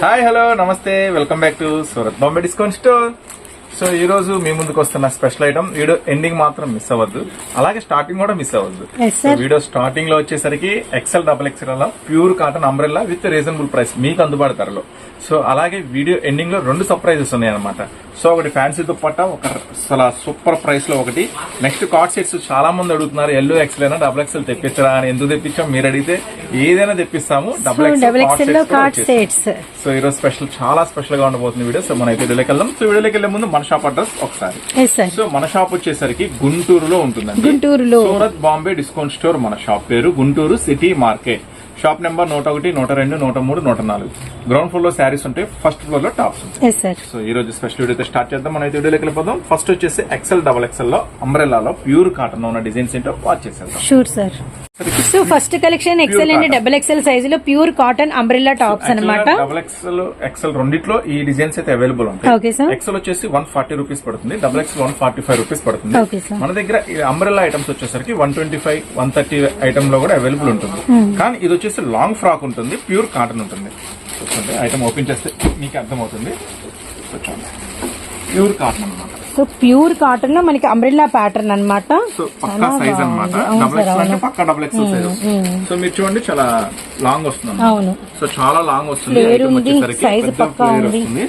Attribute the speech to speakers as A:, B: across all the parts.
A: Hi hello నమస్తే welcome back to Surat Bombay discount store so ఈ రోజు మీ ముందుకు వస్తున్న స్పెషల్ ఐటమ్ వీడియో ఎండింగ్ మాత్రం మిస్ అవ్వద్దు. అలాగే స్టార్టింగ్ కూడా మిస్ అవ్వద్దు. వీడియో స్టార్టింగ్లో వచ్చేసరికి ఎక్సెల్ డబుల్ ఎక్సెల్ అలా pure cotton umbrella with reasonable price మీకు అందుబాటు ధరలో. సో అలాగే వీడియో ఎండింగ్లో రెండు సర్ప్రైజెస్ ఉన్నాయి అనమాట సో ఒకటి ఫ్యాన్సీ దుప్పట్ట ఒక అసలు సూపర్ ప్రైస్లో ఒకటి. నెక్స్ట్ కార్డ్ సెట్స్ చాలా మంది అడుగుతున్నారు ఎల్లో ఎక్సెల్ అయినా డబుల్ ఎక్సెల్ తెప్పించరా అని. ఎందుకు తెప్పించాం? మీరు అడిగితే ఏదైనా తెప్పిస్తాము. డబుల్
B: ఎక్స్ఎల్
A: సో ఈరోజు స్పెషల్ చాలా స్పెషల్గా ఉండబోతుంది వీడియో. సో మన అయితే వీడియోకి వెళ్దాం. సో వీడియోకి వెళ్ళే ముందు మన షాప్ అడ్రస్ ఒకసారి. సో మన షాప్ వచ్చేసరికి గుంటూరులో ఉంటుందండి.
B: గుంటూరులో.
A: సూరత్ బాంబే డిస్కౌంట్ స్టోర్ మన షాప్ పేరు Guntur city market. Shop number నూట ఒకటి నూట రెండు నూట మూడు నూట నాలుగు గ్రౌండ్ ఫ్లోర్లో శారీస్ ఉంటాయి ఫస్ట్ ఫ్లోర్లో టాప్స్ ఉంటాయి. సో ఈ రోజు స్పెషల్ వీడియో అయితే స్టార్ట్ చేద్దాం. మనం అయితే వీడియోకి వెళ్ళిపోదాం. ఫస్ట్ వచ్చేసి ఎక్సెల్ డబల్ ఎక్సెల్లో అంబ్రెల్లాలో ప్యూర్ కాటన్ ఉన్న డిజైన్స్ ఏంటో వాచ్ చేసేద్దాం.
B: Sure sir so first collection XL and. Double XL సైజ్లో ప్యూర్ కాటన్ అంబ్రెల్లా టాప్స్ అన్నమాట.
A: డబల్ ఎక్సెల్ ఎక్సెల్ రెండిట్లో ఈ డిజైన్స్ అయితే అవైలబుల్ ఉంటాయి. ఎక్సెల్ వచ్చేసి వన్ ఫార్టీ రూపీస్ పడుతుంది. Double XL one forty five rupees పడుతుంది. మన దగ్గర అంబ్రెల్లా ఐటమ్స్ వచ్చేసరికి one twenty five one thirty ఐటమ్లో కూడా అవైలబుల్ ఉంటుంది.
B: Hmm.
A: కానీ ఇది వచ్చేసి లాంగ్ ఫ్రాక్ ఉంటుంది ప్యూర్ కాటన్ ఉంటుంది. చూసుకోండి ఐటమ్ ఓపెన్ చేస్తే మీకు అర్థమవుతుంది. చూడండి ప్యూర్ కాటన్ అన్నమాట.
B: సో ప్యూర్ కాటన్లో మనకి అంబ్రెల్లా ప్యాటర్న్ అన్నమాట.
A: సో పక్కా సైజ్ అన్నమాట. డబుల్ ఎక్సెల్ అంటే పక్కా డబుల్ ఎక్సెల్ సైజ్ సో మీరు చూడండి చాలా లాంగ్ వస్తుంది.
B: అవును.
A: సో చాలా లాంగ్ వస్తుంది
B: ఉంది.
A: వస్తుంది.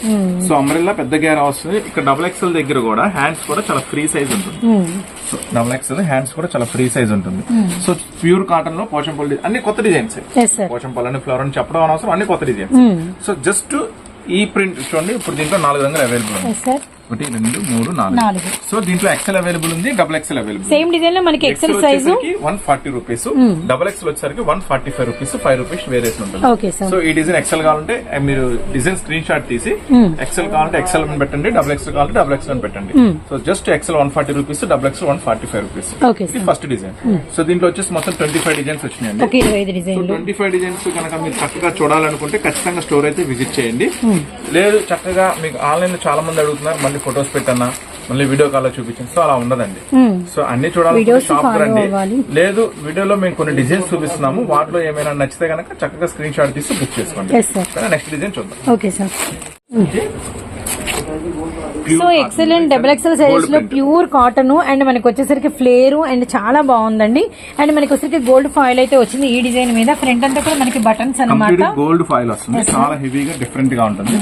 A: సో అంబ్రెల్లా పెద్ద గేరా వస్తుంది. ఇక్కడ డబుల్ ఎక్స్ఎల్ దగ్గర కూడా హ్యాండ్స్ కూడా చాలా ఫ్రీ సైజ్ ఉంటుంది. సో డబుల్ ఎక్స్ఎల్ హ్యాండ్స్ కూడా చాలా ఫ్రీ సైజ్ ఉంటుంది. సో ప్యూర్ కాటన్లో పోచంపల్లి అన్ని కొత్త డిజైన్స్ పోచంపల్లి అని ఫ్లవర్ అని చెప్పడం అనవసరం అన్ని కొత్త డిజైన్స్ సో జస్ట్ ఈ ప్రింట్ చూడండి ఇప్పుడు దీంట్లో నాలుగు రంగులు అవైలబుల్
B: సార్
A: ఒకటి రెండు మూడు నాలుగు. సో దీంట్లో ఎక్సెల్ అవైలబుల్ ఉంది డబుల్ ఎక్సెల్ అవైలబుల్
B: సేమ్ డిజైన్లో మనకి XL size
A: one forty rupees double XL వచ్చేసరికి one forty five rupees five rupees variation ఉంటుంది. సో ఈ డిజైన్ ఎక్సెల్ కావాలంటే మీరు డిజైన్ స్క్రీన్ షాట్ తీసి ఎక్సెల్ కావాలంటే ఎక్సెల్ అని పెట్టండి డబుల్ ఎక్సెల్ కావాలంటే డబుల్ ఎక్సెల్ అని పెట్టండి. So just XL one forty rupees double XL one forty five rupees ఇది ఫస్ట్ డిజైన్ సో దీంట్లో వచ్చేసి మొత్తం ట్వంటీ ఫైవ్ డిజైన్స్ వచ్చినాయండి ట్వంటీ ఫైవ్ డిజైన్స్ కనుక మీరు చక్కగా చూడాలనుకుంటే ఖచ్చితంగా స్టోర్ అయితే విజిట్ చేయండి. లేదు చక్కగా మీకు ఆన్లైన్లో చాలా మంది అడుగుతున్నారు మళ్ళీ ఫొటోస్ పెట్టన్నా మళ్ళీ వీడియో కాల్లో చూపించండి. సో అలా ఉండదండి. సో అన్ని షాప్ రండి.
B: అవ్వాలి.
A: లేదు వీడియోలో మేము కొన్ని డిజైన్స్ చూపిస్తున్నాము. వాటిలో ఏమైనా నచ్చితే కనుక చక్కగా స్క్రీన్ షాట్ తీసి బుక్ చేసుకోండి. నెక్స్ట్ డిజైన్ చూద్దాం.
B: Okay sir so XL and double XL సైజెస్లో pure cotton and మనకి వచ్చేసరికి ఫ్లేర్ అండ్ చాలా బాగుందండి. అండ్ మనకి వచ్చేసరికి గోల్డ్ ఫాయిల్ అయితే వచ్చింది ఈ డిజైన్ మీద. ఫ్రంట్ అంతా కూడా మనకి బటన్స్ అన్నమాట.
A: కంప్లీట్ గోల్డ్ ఫాయిల్ వస్తుంది చాలా హెవీగా డిఫరెంట్గా ఉంటుంది.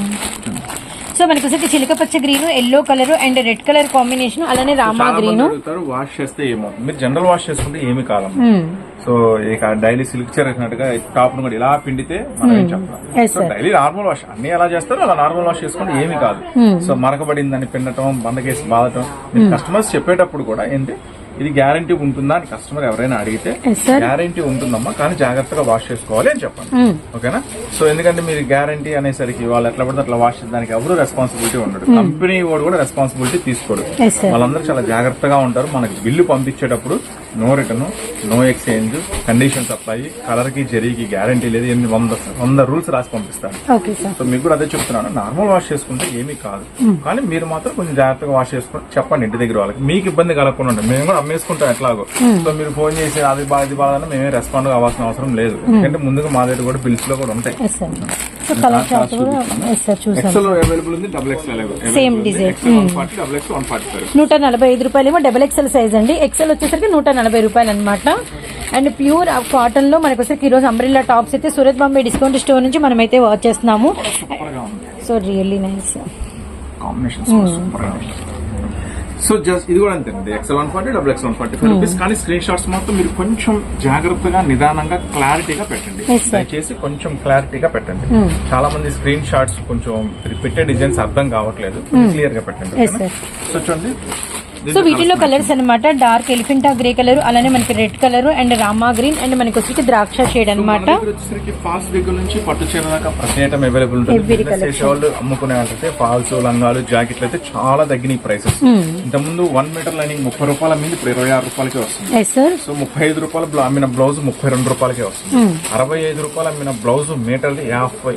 B: సో మనకి వచ్చేసరికి చిలక పచ్చ green yellow colour and red colour combination అలానే రామా గ్రీన్.
A: వాష్ చేస్తే ఏమవుతుంది మీరు జనరల్ వాష్ చేసుకుంటే ఏమి కాదమ్మా. సో ఇక డైలీ సిల్క్ చీర వేసినట్టుగా టాప్ను కూడా ఇలా పిండితే మనం ఏం చెప్పాలి. సో. Daily normal wash. అన్ని ఎలా చేస్తారో అలా నార్మల్ వాష్ చేసుకుంటే ఏమీ కాదు. సో మరకబడిందని పిండటం బండకేసి బాధటం మీరు కస్టమర్స్ చెప్పేటప్పుడు కూడా ఏంటి? ఇది గ్యారంటీ ఉంటుందా అని కస్టమర్ ఎవరైనా అడిగితే. గ్యారంటీ ఉంటుందమ్మా కానీ జాగ్రత్తగా వాష్ చేసుకోవాలి అని చెప్పండి. ఓకేనా? సో ఎందుకంటే మీరు గ్యారంటీ అనేసరికి వాళ్ళు ఎట్లా పడితే అట్లా వాష్ చేయడానికి ఎవరు రెస్పాన్సిబిలిటీ ఉండడు. కంపెనీ వాడు కూడా రెస్పాన్సిబిలిటీ తీసుకోడు. వాళ్ళందరూ చాలా జాగ్రత్తగా ఉంటారు. మనకి bill పంపించేటప్పుడు no return no exchange condition supply కలర్కి జరీకి గ్యారంటీ లేదు ఎన్ని వంద వంద రూల్స్ రాసి
B: సార్
A: సో మీకు కూడా అదే చెప్తున్నాను. నార్మల్ వాష్ చేసుకుంటే ఏమీ కాదు. కానీ మీరు మాత్రం కొంచెం జాగ్రత్తగా వాష్ చేసుకుని చెప్పండి ఇంటి దగ్గర వాళ్ళకి. మీకు ఇబ్బంది కలగకుండా. మేము కూడా అమ్మేసుకుంటాం ఎట్లాగో. సో మీరు ఫోన్ చేసి అది బాగా ఇది బాగా మేమే రెస్పాండ్ కావాల్సిన అవసరం లేదు. ఎందుకంటే ముందుగా మా దగ్గర కూడా బిల్స్లో కూడా ఉంటాయి.
B: సో కలర్ కూడా చూసాను.
A: ఫార్టీ ఫైవ్
B: నూట నలభై ఐదు రూపాయలేమో డబల్ ఎక్సెల్ సైజ్ అండి. ఎక్సెల్ వచ్చేసరికి నూట నలభై రూపాయలు అనమాట అండ్ ప్యూర్ కాటన్లో మనకి వచ్చేసరికి ఈరోజు అంబ్రిల్లా టాప్స్ అయితే సూరత్ బాంబే డిస్కౌంట్ స్టోర్ నుంచి మనం అయితే వాచ్ చేస్తున్నాము. So really nice.
A: Combination so just ఇది కూడా అంతేనండి. XL one forty double X one forty five rupees కానీ స్క్రీన్ షాట్స్ మాత్రం మీరు కొంచెం జాగ్రత్తగా నిదానంగా క్లారిటీగా పెట్టండి. దయచేసి కొంచెం క్లారిటీగా పెట్టండి. చాలా మంది స్క్రీన్ షాట్స్ కొంచెం పెట్టే డిజైన్స్ అర్థం కావట్లేదు. క్లియర్గా పెట్టండి? సో చూడండి.
B: సో వీటిలో కలర్స్ అన్నమాట డార్క్ ఎలిఫెంటా గ్రే కలర్ అలానే మనకి red colour and Rama green and మనకి వచ్చేసి ద్రాక్ష షేడ్
A: వచ్చేసరికి ఫాల్స్ దగ్గర నుంచి పట్టు చీర దాకా ప్రతి ఐటమ్ అవైలబుల్ ఉంటుంది అమ్ముకునే వాళ్ళైతే ఫాల్స్ లంగాలు జాకెట్లు అయితే చాలా తగ్గినాయి ప్రైసెస్ ఇంతకుముందు వన్ మీటర్ లైనింగ్ ముప్పై రూపాయల మీద ఇప్పుడు ఇరవై ఆరు రూపాయలకే వస్తుంది. సో ముప్పై ఐదు రూపాయల అమ్మిన బ్లౌజ్ ముప్పై రెండు రూపాయలకే వస్తుంది. అరవై ఐదు రూపాయలు అమ్మిన బ్లౌజ్ మీటర్ యాభై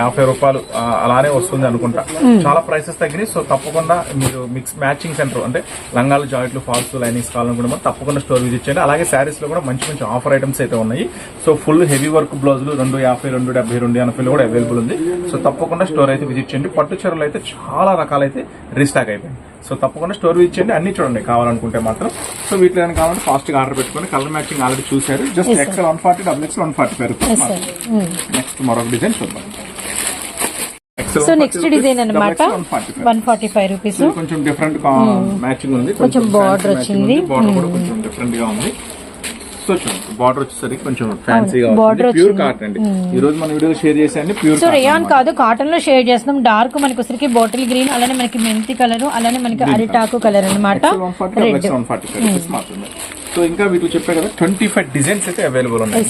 A: యాభై రూపాయలు అలానే వస్తుంది అనుకుంటా. చాలా ప్రైసెస్ తగ్గినాయి. సో తప్పకుండా మీరు మిక్స్ మ్యాచింగ్ సెంటర్ అంటే లంగాలు జాకెట్లు ఫాల్స్ లైనింగ్స్ కావాలనుకుంటే మాత్రం తప్పకుండా స్టోర్ విజిట్ చేయండి. అలాగే శారీస్లో కూడా మంచి మంచి ఆఫర్ ఐటమ్స్ అయితే ఉన్నాయి. సో ఫుల్ హెవీ వర్క్ బ్లౌజులు రెండు యాభై రెండు డెబ్బై రెండు ఎనభైలో కూడా అవైలబుల్ ఉంది. సో తప్పకుండా స్టోర్ అయితే విజిట్ చేయండి. పట్టు చీరలు అయితే చాలా రకాలైతే రీస్టాక్ అయిపోయింది. సో తప్పకుండా స్టోర్ విజిట్ చేయండి. అన్ని చూడండి కావాలనుకుంటే మాత్రం. సో వీటిలో ఏమైనా కావాలంటే ఫాస్ట్గా ఆర్డర్ పెట్టుకొని కలర్ మ్యాచింగ్ ఆల్రెడీ చూసారు just XL one forty double X one forty పేరు
B: ఎస్ సార్
A: నెక్స్ట్ మరొక డిజైన్ చూద్దాం.
B: సో నెక్స్ట్ డిజైన్ అనమాట వన్ ఫార్టీ ఫైవ్ రూపీస్
A: కొంచెం డిఫరెంట్ మ్యాచింగ్ ఉంది
B: కొంచెం వచ్చింది.
A: బార్డర్ కూడా కొంచెం డిఫరెంట్గా ఉంది. సో చూడండి బార్డర్ వచ్చేసరికి కొంచెం ఫ్యాన్సీగా
B: border
A: ప్యూర్ కాటన్ అండి. ఈ రోజు మన వీడియో షేర్ చేసేయండి ప్యూర్
B: సో రేయాన్ కాదు కాటన్లో షేర్ చేస్తున్నాం. డార్క్ మనకి వచ్చరికి బాటిల్ గ్రీన్ అలానే మనకి మెంతి కలర్ అలానే మనకి అరిటాకు కలర్ అనమాట
A: సో ఇంకా వీటిలో చెప్పే కదా ట్వంటీ ఫైవ్ డిజైన్స్ అయితే అవైలబుల్ ఉన్నాయి.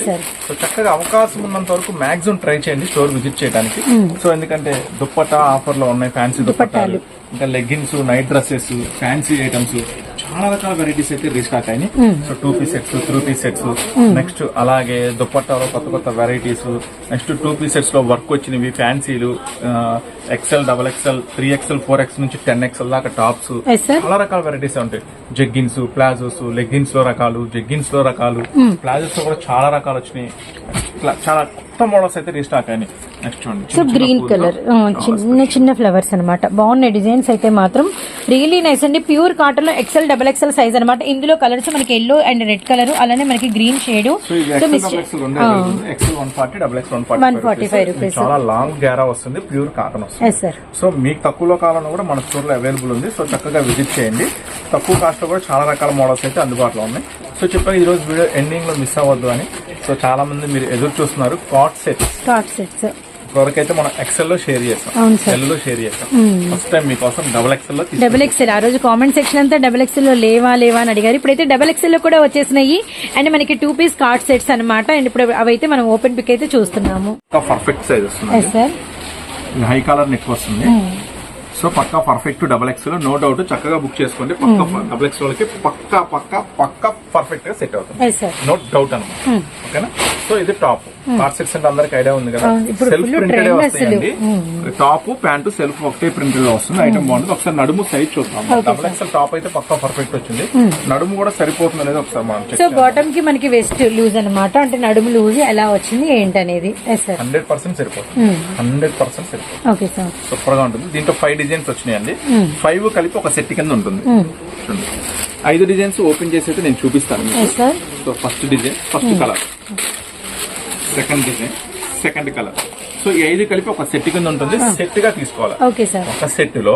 A: సో చక్కగా అవకాశం ఉన్నంత వరకు మాక్సిమం ట్రై చేయండి స్టోర్ విజిట్ చేయడానికి. సో ఎందుకంటే దుప్పట్టా ఆఫర్లో ఉన్నాయి ఫ్యాన్సీ దుప్పట్టాలు ఇంకా leggings night dresses fancy items చాలా రకాల వెరైటీస్ అయితే రీస్టాక్ అయినాయి. So two piece sets three piece sets next అలాగే దుప్పట్టాలో కొత్త కొత్త వెరైటీస్ నెక్స్ట్ టూ పీస్ సెట్స్లో వర్క్ వచ్చినవి ఫ్యాన్సీలు XL double XL three XL four X నుంచి టెన్ ఎక్సెల్ దాకా టాప్స్ చాలా రకాల వెరైటీస్ ఉంటాయి. జగ్గిన్స్ ప్లాజోస్ లెగ్గిన్స్లో రకాలు జగ్గిన్స్లో రకాలు. ప్లాజోస్లో కూడా చాలా రకాలు వచ్చినాయి. ఇట్లా చాలా కొత్త మోడల్స్ అయితే రీస్టాక్ అయినాయి. నెక్స్ట్ చూడండి
B: సో గ్రీన్. కలర్ చిన్న చిన్న ఫ్లవర్స్ అన్నమాట. బాగున్నాయి డిజైన్స్ అయితే మాత్రం. రియలీ నైస్ అండి. ప్యూర్ కాటన్లో ఎక్సెల్ డబల్ ఎక్సెల్ సైజ్ అనమాట ఇందులో కలర్స్ మనకి ఎల్లో అండ్ రెడ్ కలర్ అలానే మనకి green shade
A: one forty double X one
B: 145 rupees.
A: చాలా లాంగ్ గ్యారా వస్తుంది ప్యూర్ కాటన్ వస్తుంది. సో మీకు తక్కువలో కావాలన్నా కూడా మన స్టోర్లో అవైలబుల్ ఉంది. సో చక్కగా విజిట్ చేయండి. తక్కువ కాస్ట్లో కూడా చాలా రకాల మోడల్స్ అయితే అందుబాటులో ఉన్నాయి. సో చెప్పాను ఈ రోజు వీడియో ఎండింగ్లో మిస్ అవ్వద్దు అని. సో చాలా మంది మీరు ఎదురు చూస్తున్నారు కాట్ సెట్స్.
B: Card sets.
A: ఇప్పటివరకైతే మనం ఎక్సెల్లో షేర్ చేస్తాం ఎల్లో షేర్ చేస్తాం ఫస్ట్ టైం మీకోసం డబల్ ఎక్సెల్లో
B: డబుల్ ఎక్సెల్ ఆ రోజు కామెంట్ సెక్షన్ అంతా డబుల్ ఎక్సెల్లో లేవా లేవా అని అడిగారు. ఇప్పుడైతే డబుల్ ఎక్సెల్లో కూడా వచ్చేసినాయి. అండ్ మనకి టూ పీస్ కార్డ్ సెట్స్ అన్నమాట. అండ్ ఇప్పుడు అవైతే మనం ఓపెన్ పిక్ అయితే చూస్తున్నాము.
A: పర్ఫెక్ట్ సైజ్ వస్తుంది. హై కలర్ నెక్ వస్తుంది. సో పక్కా perfect double X no doubt చక్కగా బుక్ చేసుకోండి. పక్క డబల్ ఎక్స్ వాళ్ళకి పక్కా పక్కా పక్కా పర్ఫెక్ట్గా సెట్ అవుతుంది. నో డౌట్ అనమాట ఓకేనా? సో ఇది టాప్ కార్డ్ సెట్స్ అంటే అందరికి ఐడియా ఉంది కదా. సెల్ఫ్ ప్రింటెడ్ వస్తాయండి? టాప్ ప్యాంటు సెల్ఫ్ ఒకటే ప్రింటెడ్లో వస్తుంది. ఐటమ్ బాగుంటుంది. ఒకసారి నడుము సైజ్ చూద్దాం. డబల్ ఎక్స్ఎల్ టాప్ అయితే పక్కా పర్ఫెక్ట్ వచ్చింది. నడుము కూడా సరిపోతుంది అనేది ఒకసారి మనం
B: సో బాటమ్కి మనకి వెస్ట్ లూజ్ అన్నమాట. అంటే నడుము లూజ్ ఎలా వచ్చింది ఎస్ సార్
A: హండ్రెడ్ పర్సెంట్ సరిపోతుంది. హండ్రెడ్ పర్సెంట్ సరిపోతుంది.
B: ఓకే సార్
A: సూపర్గా ఉంటుంది. దీంట్లో ఫైవ్ డిజైన్స్ వచ్చినాయండి. ఫైవ్ కలిపి ఒక సెట్ కింద ఉంటుంది. చూడండి. ఐదు డిజైన్స్ ఓపెన్ చేసి అయితే నేను చూపిస్తాను so first design first colour second design second colour so ఈ ఐదు కలిపి ఒక సెట్ కింద ఉంటుంది. సెట్గా తీసుకోవాలి.
B: Okay sir.
A: ఒక సెట్లో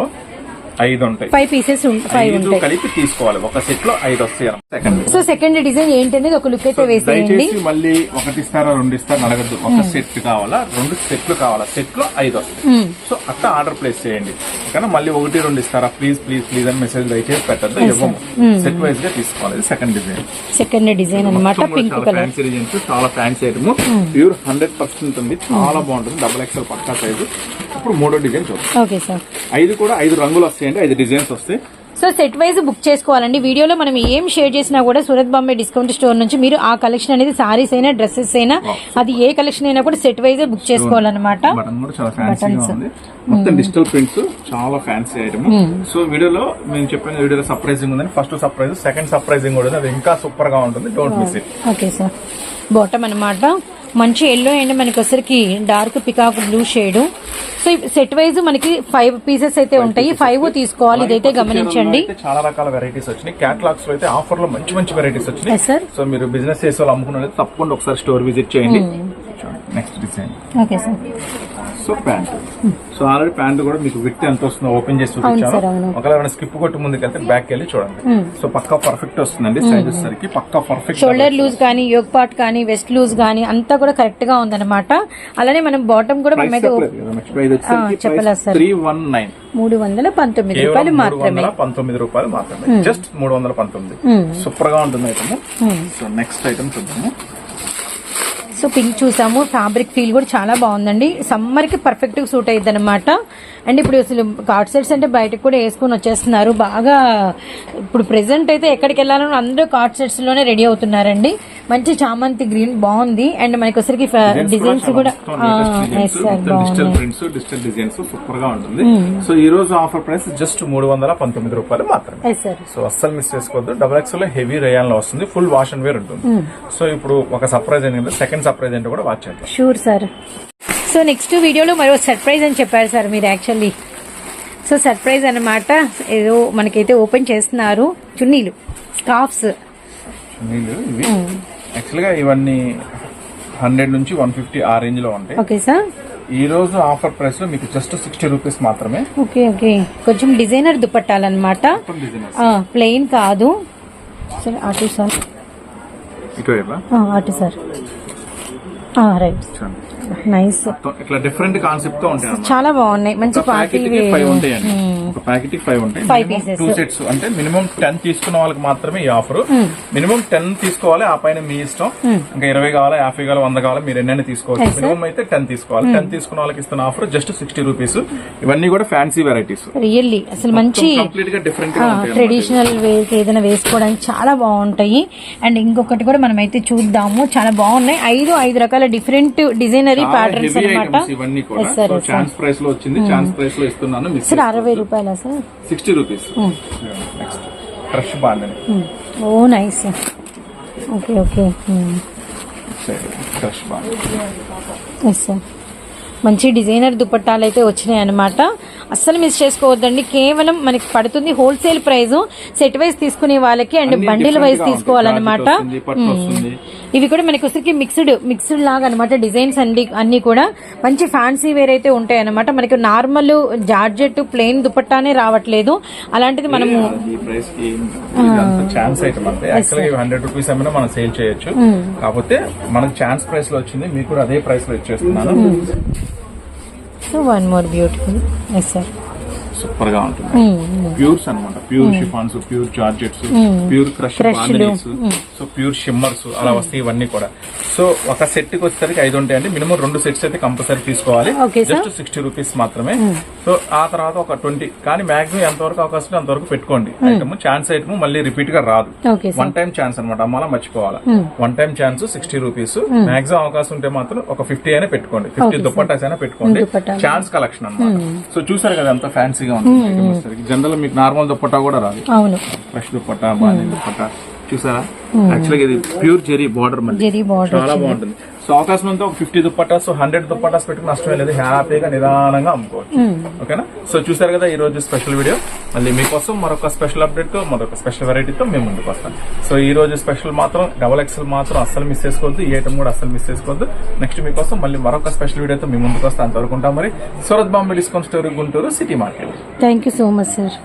A: ఐదు ఉంటాయి
B: ఫైవ్ పీసెస్ ఫైవ్ ఉంటాయి.
A: కలిపి తీసుకోవాలి. ఒక సెట్లో ఐదు వస్తాయి సెకండ్
B: సో సెకండ్ డిజైన్ ఏంటి అనేది ఒక లుక్ అయితే వేసేయండి.
A: మళ్ళీ ఒకటి ఇస్తారా రెండు ఇస్తారా అడగద్దు. ఒక సెట్ కావాలా రెండు సెట్లు కావాలా? సెట్లో ఐదు వస్తాయి సో అట్లా ఆర్డర్ ప్లేస్ చేయండి. ఓకేనా? మళ్ళీ ఒకటి రెండు ఇస్తారా? ప్లీజ్ ప్లీజ్ ప్లీజ్ అని మెసేజ్ దయచేసి పెట్టద్దు. ఇవ్వము. సెట్ వైజ్గా తీసుకోవాలి. సెకండ్ డిజైన్
B: సెకండ్ డిజైన్ అన్నమాట పింక్
A: చాలా
B: కలర్
A: ఫ్యాన్సీ డిజైన్స్ చాలా fancy item pure hundred percent ఉంది. చాలా బాగుంటుంది. డబల్ ఎక్స్ఎల్ పక్కా సైజు ఇప్పుడు మూడో డిజైన్ చూద్దాం.
B: Okay sir.
A: ఐదు కూడా ఐదు రంగులు వస్తాయండి ఐదు డిజైన్స్ వస్తాయి
B: సో సెట్ వైజ్ బుక్ చేసుకోవాలండి. వీడియోలో మనం ఏం షేర్ చేసినా కూడా సూరత్ బాంబే డిస్కౌంట్ స్టోర్ నుంచి మీరు ఆ కలెక్షన్ అనేది సారీస్ అయినా డ్రెస్సెస్ అయినా అది ఏ కలెక్షన్ అయినా కూడా సెట్ వైజ్ బుక్ చేసుకోవాలన్నమాట.
A: మొత్తం డిజిటల్ ప్రింట్స్ చాలా ఫ్యాన్సీ ఐటమ్ సో వీడియోలో మేము చెప్పిన వీడియోలో సర్ప్రైజింగ్ ఉందని ఫస్ట్ సర్ప్రైజ్ సెకండ్ సర్ప్రైజింగ్ కూడా అది ఇంకా సూపర్గా ఉంటుంది. Don't miss it
B: okay sir bottom అన్నమాట. మంచి ఎల్లో అండ్ మనకి వచ్చరికి dark peacock blue shade so set wise మనకి ఫైవ్ పీసెస్ అయితే ఉంటాయి. ఫైవ్ తీసుకోవాలి. ఇదైతే గమనించండి.
A: చాలా రకాల వెరైటీస్ వచ్చినాయి. క్యాటలాగ్స్లో అయితే ఆఫర్లో మంచి మంచి వెరైటీస్ వచ్చినాయి.
B: సార్
A: సో మీరు బిజినెస్ చేసే వాళ్ళు అమ్ముకున్నది తప్పకుండా ఒకసారి స్టోర్ విజిట్ చేయండి. Next design
B: okay sir
A: so pant. So already pant కూడా మీకు విత్ ఎంత వస్తుందో ఓపెన్ చేసి చూపించాను. ఒకవేళ స్కిప్ కొట్టి ముందుకు వెళ్తే బ్యాక్ వెళ్ళి చూడండి. సో పక్కా పర్ఫెక్ట్ వస్తుందండి సైజ్ వచ్చేసరికి పక్కా పర్ఫెక్ట్
B: షోల్డర్ లూజ్ కానీ యోగ్ పార్ట్ కానీ వెస్ట్ లూజ్ కానీ అంతా కూడా కరెక్ట్గా ఉందన్నమాట. అలానే మనం బాటమ్ కూడా చెప్పలేదు.
A: త్రీ వన్ నైన్
B: మూడు వందల పంతొమ్మిది రూపాయలు మాత్రమే.
A: పంతొమ్మిది రూపాయలు మాత్రమే. జస్ట్ మూడు వందల పంతొమ్మిది. సూపర్గా ఉంటుంది ఐటమ్ సో నెక్స్ట్ ఐటమ్ చూద్దాము.
B: సో పింక్ చూసాము. ఫ్యాబ్రిక్ ఫీల్ కూడా చాలా బాగుందండి. సమ్మర్కి పర్ఫెక్ట్గా సూట్ అయ్యింది అనమాట అండ్ ఇప్పుడు అసలు కార్డ్ సెట్స్ అంటే బయటకు కూడా వేసుకొని వచ్చేస్తున్నారు. బాగా ఇప్పుడు ప్రెసెంట్ అయితే ఎక్కడికి వెళ్ళాలని అందరూ కార్డ్ సెట్స్లోనే రెడీ అవుతున్నారండి. మంచి చామంతి గ్రీన్ బాగుంది. అండ్ మనకి వచ్చరికి డిజైన్స్ కూడా
A: డిజిటల్
B: బాగున్నాయి.
A: ప్రింట్స్ డిజిటల్ డిజైన్స్ సూపర్గా ఉంటుంది. సో ఈ రోజు ఆఫర్ ప్రైస్ జస్ట్ మూడు వందల పంతొమ్మిది రూపాయలు మాత్రమే. సో అస్సలు మిస్ చేసుకోవద్దు. డబుల్ ఎక్స్లో హెవీ రేయాన్లో వస్తుంది. ఫుల్ వాష్ అండ్ వేర్ ఉంటుంది. సో ఇప్పుడు ఒక సర్ప్రైజ్ ఏంటంటే సెకండ్ సర్ప్రైజ్ ఏంటో కూడా వాచ్ చేద్దాం.
B: షూర్ సార్ సో నెక్స్ట్ వీడియోలో మరో సర్ప్రైజ్ అని చెప్పారు సార్ మీరు యాక్చువల్లీ సో సర్ప్రైజ్ అన్నమాట ఏదో మనకైతే ఓపెన్ చేస్తున్నారు చున్నీలు స్కార్ఫ్స్
A: నీళ్ళు ఇవి. యాక్చువల్గా ఇవన్నీ హండ్రెడ్ నుంచి వన్ ఫిఫ్టీ ఆ రేంజ్లో ఉంటాయి.
B: ఓకే సార్
A: ఈ రోజు ఆఫర్ ప్రైస్లో మీకు జస్ట్ సిక్స్టీ రూపీస్ మాత్రమే.
B: ఓకే ఓకే కొంచెం డిజైనర్ దుపట్టాలన్నమాట. ప్లెయిన్ కాదు. సరే అటు సార్ అటు సార్ రైట్. నైస్
A: ఇట్లా డిఫరెంట్ కాన్సెప్ట్తో ఉంటాయి.
B: చాలా బాగున్నాయి. మంచి పార్టీ
A: ఉంటాయండి. ఒక ప్యాకెట్ ఫైవ్ ఉంటాయి. టూ సెట్స్ అంటే మినిమం టెన్ తీసుకున్న వాళ్ళకి మాత్రమే ఈ ఆఫర్ మినిమం టెన్ తీసుకోవాలి ఆ పైన మీ ఇష్టం. ఇంకా ఇరవై కావాలా యాభై కావాలా వంద కావాలా మీరు ఎన్నైనా తీసుకోవచ్చు. మినిమం అయితే టెన్ తీసుకోవాలి. టెన్ తీసుకున్న వాళ్ళకి ఇస్తున్న ఆఫర్ జస్ట్ సిక్స్టీ రూపీస్ ఇవన్నీ కూడా ఫ్యాన్సీ వెరైటీస్
B: రియల్లీ అసలు మంచి
A: కంప్లీట్గా డిఫరెంట్.
B: ట్రెడిషనల్ వేర్ ఏదైనా వేసుకోవడానికి చాలా బాగుంటాయి. అండ్ ఇంకొకటి కూడా మనం అయితే చూద్దాము. చాలా బాగున్నాయి. ఐదు ఐదు రకాల డిఫరెంట్ డిజైనరీ ప్యాటర్న్స్ అనమాట.
A: ఛాన్స్ ప్రైస్లో వచ్చింది. ఛాన్స్ ప్రైస్లో ఇస్తున్నాను.
B: అరవై రూపాయల. Sir?
A: Sixty rupees. Next fresh బాగుంది
B: oh nice. Okay okay.
A: Fresh బాగుంది
B: ఎస్ సార్ మంచి డిజైనర్ దుపట్టాలు అయితే వచ్చినాయి అనమాట అస్సలు మిస్ చేసుకోవద్దండి. కేవలం మనకి పడుతుంది హోల్సేల్ ప్రైస్ సెట్ వైజ్ తీసుకునే వాళ్ళకి అండ్ బండిల్ వైజ్. తీసుకోవాలన్నమాట. ఇవి కూడా మనకి వచ్చరికి మిక్స్డ్ మిక్స్డ్ లాగా అనమాట డిజైన్స్ అన్ని అన్ని కూడా మంచి ఫ్యాన్సీ వేర్ అయితే ఉంటాయి అనమాట మనకి నార్మల్ జార్జెట్ ప్లెయిన్ దుపట్టానే రావట్లేదు. అలాంటిది మనము
A: ఛాన్స్ హండ్రెడ్ రూపీస్ ఏమైనా మనం సేల్ చేయొచ్చు. కాకపోతే మనకు ఛాన్స్ ప్రైస్లో వచ్చింది. మీకు కూడా అదే ప్రైస్లో ఇచ్చేస్తున్నాను.
B: So one more beautiful yes sir
A: సూపర్గా ఉంటుంది ప్యూర్స్ అన్నమాట. Pure chiffons pure georgettes pure crush so pure shimmers అలా వస్తాయి ఇవన్నీ కూడా. సో ఒక సెట్కి వచ్చేసరికి ఐదు ఉంటాయండి. మినిమం రెండు సెట్స్ అయితే కంపల్సరీ తీసుకోవాలి. జస్ట్ సిక్స్టీ రూపీస్ మాత్రమే. సో ఆ తర్వాత ఒక ట్వంటీ. కానీ మాక్సిమం ఎంతవరకు అవకాశం అంతవరకు పెట్టుకోండి. ఐటమ్ ఛాన్స్ ఐటమ్ మళ్ళీ రిపీట్గా రాదు వన్ టైం ఛాన్స్ అనమాట అమ్మాల మర్చిపోవాలా. One time chance sixty rupees maximum అవకాశం ఉంటే మాత్రం ఒక ఫిఫ్టీ అయినా పెట్టుకోండి. ఫిఫ్టీ దుప్పటాస్ అయినా పెట్టుకోండి. ఛాన్స్ కలెక్షన్ అన్నమాట. సో చూసారు కదా ఎంత ఫ్యాన్సీగా ఉంటుంది జనరల్ మీకు నార్మల్ దుప్పటా కూడా రాదు.
B: అవును.
A: ఫ్రెష్ దుప్పటా బాగా దుప్పటా. చూసారా? యాక్చువల్గా ఇది ప్యూర్ జెరీ బార్డర్ మళ్ళీ. చాలా బాగుంటుంది. సో అవకాశం ఉంటే ఒక ఫిఫ్టీ దుప్పటాస్ హండ్రెడ్ దుప్పటాస్ పెట్టుకుని నష్టం లేదు. హ్యాపీగా నిదానంగా అమ్ముకోవచ్చు. ఓకేనా సో చూసారు కదా ఈ రోజు స్పెషల్ వీడియో మళ్ళీ మీకోసం మరొక స్పెషల్ అప్డేట్తో మరొక స్పెషల్ వెరైటీతో మేము ముందుకు వస్తాం. సో ఈ రోజు స్పెషల్ మాత్రం డబల్ ఎక్స్ఎల్ మాత్రం అస్సలు మిస్ చేసుకోవద్దు. ఈ ఐటమ్ కూడా అస్సలు మిస్ చేసుకోవద్దు. నెక్స్ట్ మీకోసం మళ్ళీ మరొక స్పెషల్ వీడియోతో మేము ముందుకు వస్తాం. అంతవరకు ఉంటాం మరి. Surat Bombay discount store Guntur city market.
B: Thank you so much sir